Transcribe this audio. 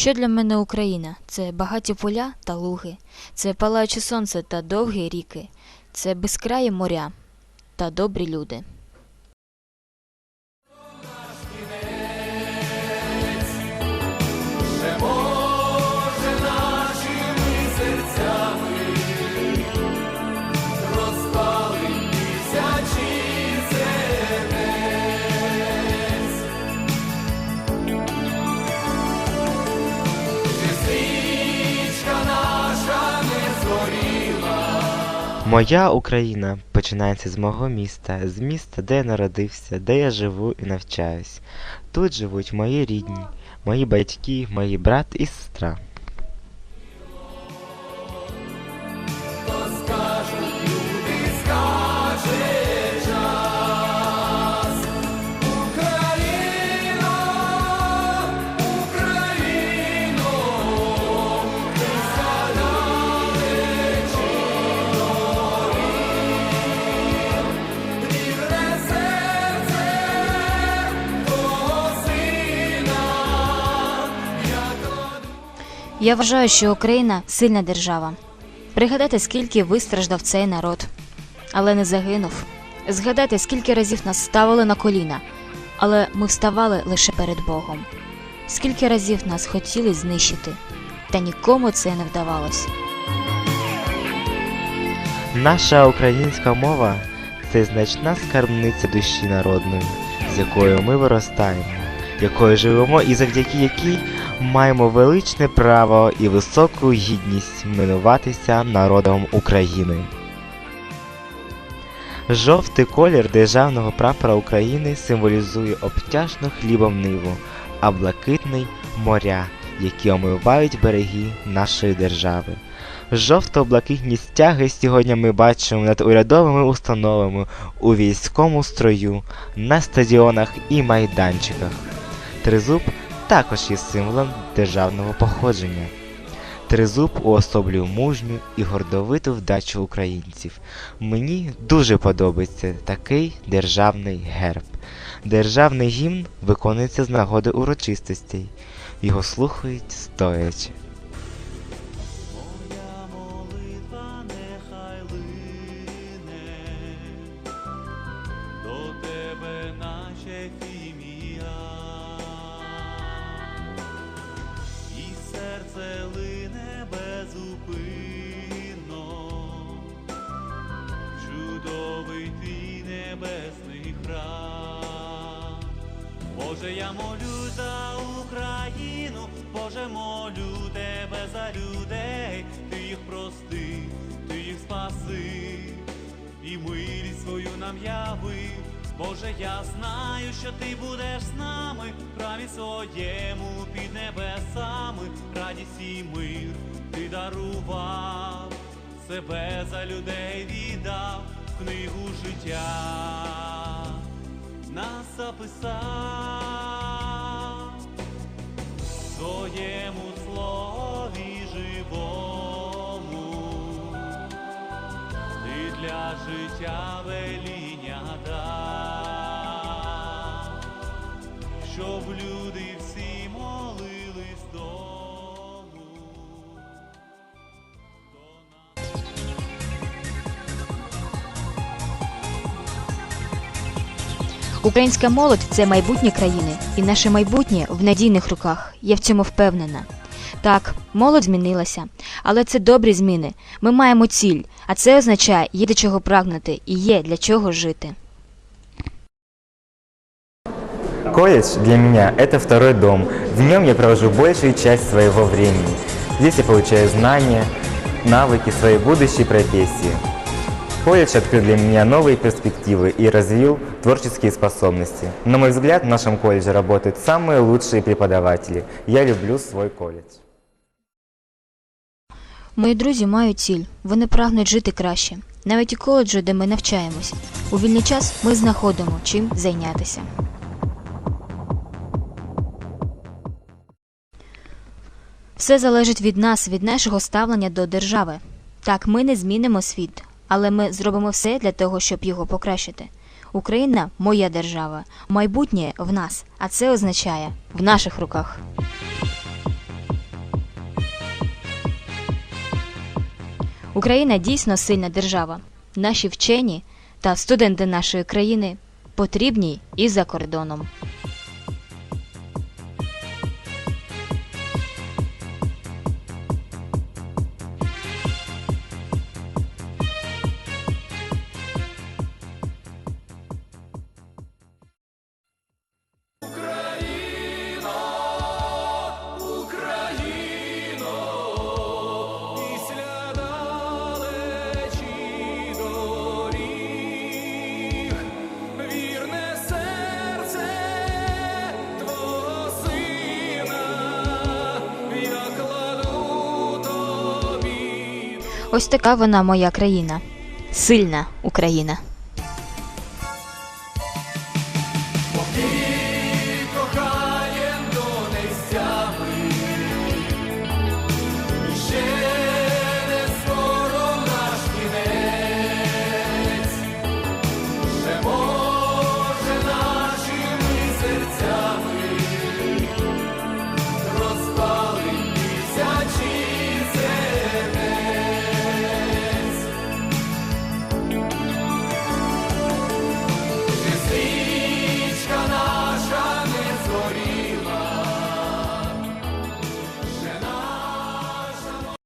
Що для мене Україна? Це багаті поля та луги, це палаюче сонце та довгі ріки, це безкраї моря та добрі люди. Моя Україна починається з мого міста, з міста, де я народився, де я живу і навчаюсь. Тут живуть мої рідні, мої батьки, мої брат і сестра. Я вважаю, що Україна сильна держава. Пригадайте, скільки вистраждав цей народ, але не загинув. Згадайте, скільки разів нас ставили на коліна, але ми вставали лише перед Богом. Скільки разів нас хотіли знищити, та нікому це не вдавалось. Наша українська мова це значна скарбниця душі народної, з якою ми виростаємо, якою живемо і завдяки якій маємо величне право і високу гідність минуватися народом України. Жовтий колір державного прапора України символізує обтяжну хлібом ниву, а блакитний моря, які омивають береги нашої держави. Жовто-блакитні стяги сьогодні ми бачимо над урядовими установами у військовому строю, на стадіонах і майданчиках. Тризуб також є символом державного походження. Тризуб уособлює мужню і гордовиту вдачу українців. Мені дуже подобається такий державний герб. Державний гімн виконується з нагоди урочистостей. Його слухають стоячи. Тебе, наче фімія, Боже, я молю за Україну, Боже, молю тебе за людей, ти їх прости, ти їх спаси, і милість свою нам яви. Боже, я знаю, що ти будеш з нами, в храмі своєму під небесами, радість і мир ти дарував, себе за людей віддав, книгу життя нас записав в своєму слові живому, ти для життя веління дав, щоб люди всі молились дому. Українська молодь це майбутнє країни, і наше майбутнє в надійних руках. Я в цьому впевнена. Так, молодь змінилася, але це добрі зміни. Ми маємо ціль, а це означає, є до чого прагнути і є для чого жити. Колледж для меня – это второй дом. В нем я провожу большую часть своего времени. Здесь я получаю знания, навыки своей будущей профессии. Колледж открыл для меня новые перспективы и развил творческие способности. На мой взгляд, в нашем колледже работают самые лучшие преподаватели. Я люблю свой колледж. Мої друзі мають ціль. Вони прагнуть жити краще. Навіть у коледжу, де ми навчаємось. У вільний час ми знаходимо чим зайнятися. Все залежить від нас, від нашого ставлення до держави. Так, ми не змінимо світ, але ми зробимо все для того, щоб його покращити. Україна моя держава, майбутнє в нас, а це означає в наших руках. Україна дійсно сильна держава. Наші вчені та студенти нашої країни потрібні і за кордоном. Ось така вона моя країна. Сильна Україна.